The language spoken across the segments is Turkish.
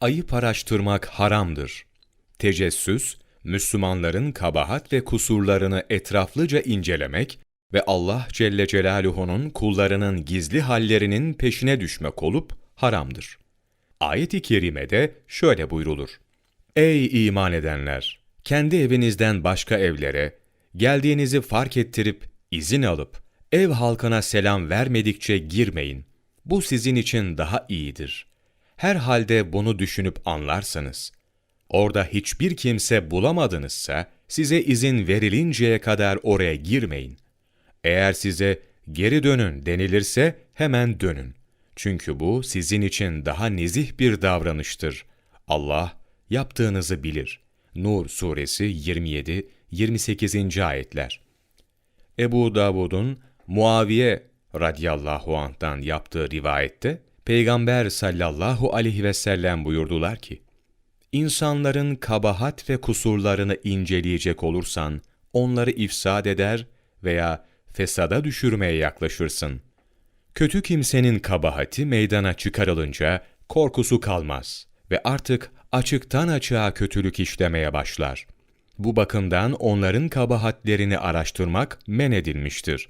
Ayıp araştırmak haramdır. Tecessüs, Müslümanların kabahat ve kusurlarını etraflıca incelemek ve Allah Celle Celaluhu'nun kullarının gizli hallerinin peşine düşmek olup haramdır. Ayet-i kerimede şöyle buyrulur. Ey iman edenler! Kendi evinizden başka evlere, geldiğinizi fark ettirip, izin alıp, ev halkına selam vermedikçe girmeyin. Bu sizin için daha iyidir. Herhalde bunu düşünüp anlarsanız, orada hiçbir kimse bulamadınızsa, size izin verilinceye kadar oraya girmeyin. Eğer size geri dönün denilirse hemen dönün. Çünkü bu sizin için daha nezih bir davranıştır. Allah yaptığınızı bilir. Nur suresi 27 28. ayetler. Ebu Davud'un Muaviye radıyallahu anh'tan yaptığı rivayette Peygamber sallallahu aleyhi ve sellem buyurdular ki: İnsanların kabahat ve kusurlarını inceleyecek olursan onları ifsad eder veya fesada düşürmeye yaklaşırsın. Kötü kimsenin kabahati meydana çıkarılınca korkusu kalmaz ve artık açıktan açığa kötülük işlemeye başlar. Bu bakımdan onların kabahatlerini araştırmak men edilmiştir.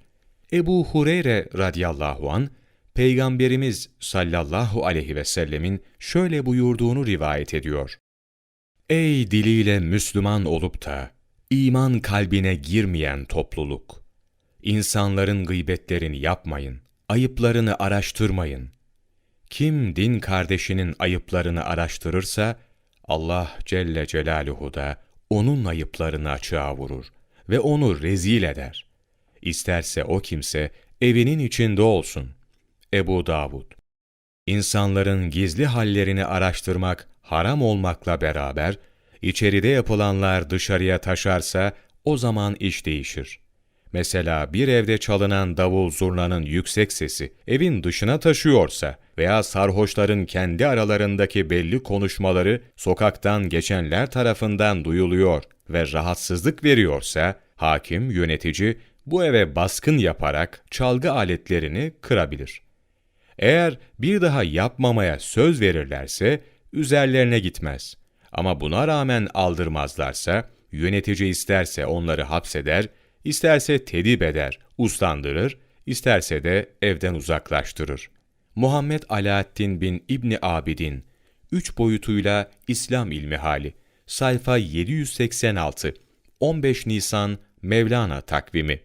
Ebu Hureyre radıyallahu an Peygamberimiz sallallahu aleyhi ve sellemin şöyle buyurduğunu rivayet ediyor. Ey diliyle Müslüman olup da iman kalbine girmeyen topluluk! İnsanların gıybetlerini yapmayın, ayıplarını araştırmayın. Kim din kardeşinin ayıplarını araştırırsa, Allah Celle Celaluhu da onun ayıplarını açığa vurur ve onu rezil eder. İsterse o kimse evinin içinde olsun. Ebu Davud İnsanların gizli hallerini araştırmak haram olmakla beraber, içeride yapılanlar dışarıya taşarsa o zaman iş değişir. Mesela bir evde çalınan davul zurnanın yüksek sesi evin dışına taşıyorsa veya sarhoşların kendi aralarındaki belli konuşmaları sokaktan geçenler tarafından duyuluyor ve rahatsızlık veriyorsa, hakim, yönetici bu eve baskın yaparak çalgı aletlerini kırabilir. Eğer bir daha yapmamaya söz verirlerse üzerlerine gitmez. Ama buna rağmen aldırmazlarsa yönetici isterse onları hapseder, isterse tedip eder, uslandırır, isterse de evden uzaklaştırır. Muhammed Alaaddin bin İbni Abidin, üç boyutuyla İslam ilmi hali, sayfa 786, 15 Nisan Mevlana takvimi.